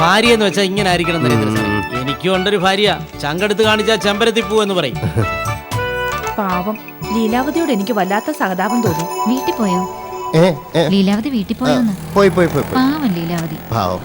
ഭാര്യ എന്ന് വെച്ചാൽ ഇങ്ങനെ ആയിരിക്കണം നരേന്ദ്ര എനിക്കും ഉണ്ടൊരു ഭാര്യ. ചങ്കെടുത്ത് കാണിച്ചാൽ ചെമ്പരത്തി പൂ എന്ന് പറയും. പാവം. ലീലാവതിയോട് എനിക്ക് വല്ലാത്ത സഹതാപം തോന്നി. വീട്ടിൽ പോയോ? ഏ, ഏ, ലീലാവതി വീട്ടിൽ പോയോന്ന് പോയി പോയി പോയി പോയി. പാവം ലീലാവതി. പാവം.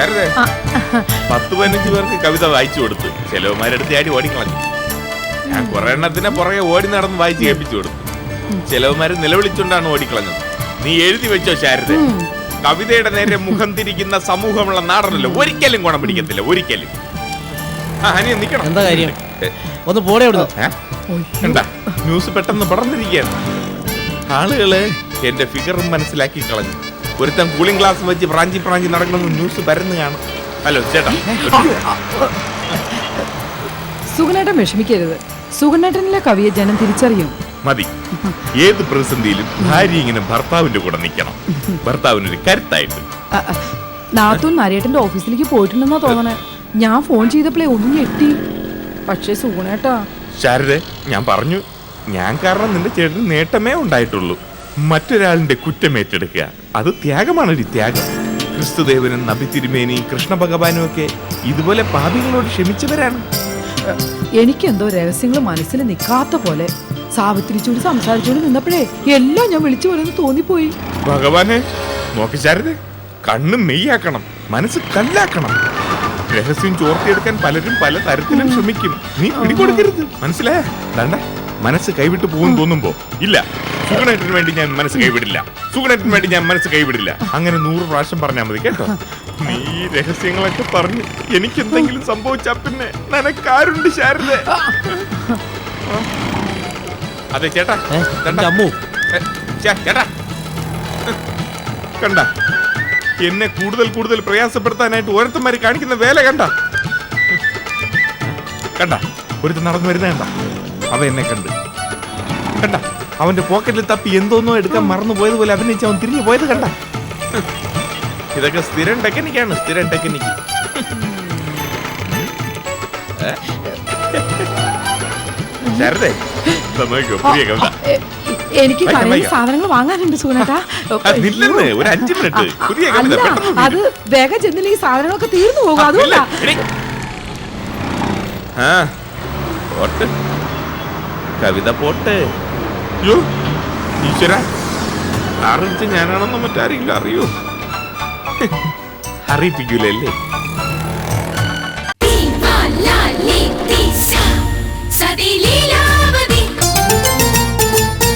ശാരദേ, പത്ത് പതിനഞ്ച് പേർക്ക് കവിത വായിച്ചു കൊടുത്തു. ചിലവന്മാരെടുത്ത് ഞാൻ ഓടിക്കളഞ്ഞു ഞാൻ കുറെ എണ്ണത്തിനെ പുറകെ ഓടി നടന്ന് വായിച്ച് കേൾപ്പിച്ചു കൊടുത്തു. ചിലവന്മാര് നിലവിളിച്ചുകൊണ്ടാണ് ഓടിക്കളഞ്ഞത് നീ എഴുതി വെച്ചോ ശാരദ? കവിതയുടെ നേരെ മുഖം തിരിക്കുന്ന സമൂഹമുള്ള നാടനല്ലോ? ഒരിക്കലും ഗുണം പിടിക്കത്തില്ല ഒരിക്കലും. നിക്കണം? എന്താ കാര്യം? ഒന്ന് പോടെ? എന്താ? ന്യൂസ് പെട്ടെന്ന് പടർന്നിരിക്കുകയാണ്. ആളുകൾ എന്റെ ഫിഗറും മനസ്സിലാക്കി കളഞ്ഞു. ഒരുത്തൻ കൂളിംഗ് ഗ്ലാസ് വെച്ച് പ്രാഞ്ചി പ്രാഞ്ചി നടക്കണമെന്ന് ന്യൂസ് പരന്ന് കാണും. ഹലോ ചേട്ടാ. സുഗനേട്ടൻ വിഷമിക്കരുത്. സുഗനേട്ടനിലെ കവിയെ ജനം തിരിച്ചറിയും. മതി. ഏത് പ്രതിസന്ധിയിലും ഭാര്യ ഇങ്ങനെ ഭർത്താവിന്റെ കൂടെ നിൽക്കണം. ഭർത്താവിനൊരു കരുത്തായിട്ട്. നാത്തൂൻ നരേട്ടന്റെ ഓഫീസിലേക്ക് പോയിട്ടുണ്ടെന്നാ തോന്നണേ. ഞാൻ ഫോൺ ചെയ്തപ്പോഴേ ഒന്നും ഞെട്ടി. പക്ഷേ സുഗുണേട്ടാ. ശാരദ ഞാൻ പറഞ്ഞു. ഞാൻ കാരണം നിന്റെ ചേട്ടന് നേട്ടമേ ഉണ്ടായിട്ടുള്ളൂ. മറ്റൊരാളിന്റെ കുറ്റം ഏറ്റെടുക്കുക അത് ത്യാഗമാണ് ഒരു ത്യാഗം. ക്രിസ്തുദേവനും നബി തിരുമേനിയും കൃഷ്ണ ഭഗവാനും ഒക്കെ ഇതുപോലെ പാപികളോട് ക്ഷമിച്ചവരാണ്. എനിക്കെന്തോ രഹസ്യങ്ങൾ മനസ്സിൽ നിൽക്കാത്ത പോലെ സാവിത്രിച്ചോട് സംസാരിച്ചോട് നിന്നപ്പോഴേ എല്ലാം ഞാൻ വിളിച്ചു പോലെന്ന് തോന്നിപ്പോയി. ഭഗവാനെ നോക്കി ശാരദ കണ്ണ് മെയ്യാക്കണം മനസ്സ് കല്ലാക്കണം. രഹസ്യം ചോർത്തിയെടുക്കാൻ പലരും പല തരത്തിലും ശ്രമിക്കും. നീ പിടികൊടുക്കരുത്. മനസ്സിലായ? മനസ്സ് കൈവിട്ട് പോകും തോന്നുമ്പോ ഇല്ല. സുഗുണേട്ടന് വേണ്ടി ഞാൻ മനസ്സ് കൈവിടില്ല. സുഗുണേട്ടന് വേണ്ടി ഞാൻ മനസ്സ് കൈവിടില്ല. അങ്ങനെ നൂറ് പ്രാവശ്യം പറഞ്ഞാൽ മതി കേട്ടോ. നീ രഹസ്യങ്ങളൊക്കെ പറഞ്ഞു എനിക്ക് എന്തെങ്കിലും സംഭവിച്ചാ പിന്നെ നനക്കാരുണ്ട് ശാരദ. അതെ ചേട്ടാ. ചേട്ടാ. കണ്ട. എന്നെ കൂടുതൽ കൂടുതൽ പ്രയാസപ്പെടുത്താനായിട്ട് ഓരോരുത്തന്മാര് കാണിക്കുന്ന വേല കണ്ട. കണ്ട. ഒരുത്തൻ നടന്നു വരുന്ന കണ്ട. അവ എന്നെ കണ്ട്. കണ്ട അവന്റെ പോക്കറ്റിൽ തപ്പി എന്തോന്നോ എടുക്കാൻ മറന്നു പോയതുപോലെ അഭിനയിച്ച് അവൻ തിരിഞ്ഞു പോയത് കണ്ട. ഇതൊക്കെ സ്ഥിരം ടെക്നിക്കാണ് സ്ഥിരം ടെക്നിക്ക്. പുതിയ കവിത. എനിക്ക് കടയിൽ സാധനങ്ങൾ വാങ്ങാനുണ്ട് സുഗുണേട്ടാ. ആ, ഒരു അഞ്ച് മിനിറ്റ്. പുതിയ അല്ല അത് വേഗം ചെന്നില്ല ഈ സാധനങ്ങളൊക്കെ തീർന്നു പോകും അതുകൊണ്ടാ. കവിത പോട്ടെ. യോ ഈശ്വര. അറിയിച്ച് ഞാനാണെന്ന് മറ്റാരെങ്കിലും അറിയോ? അറിയിപ്പിക്കൂലല്ലേ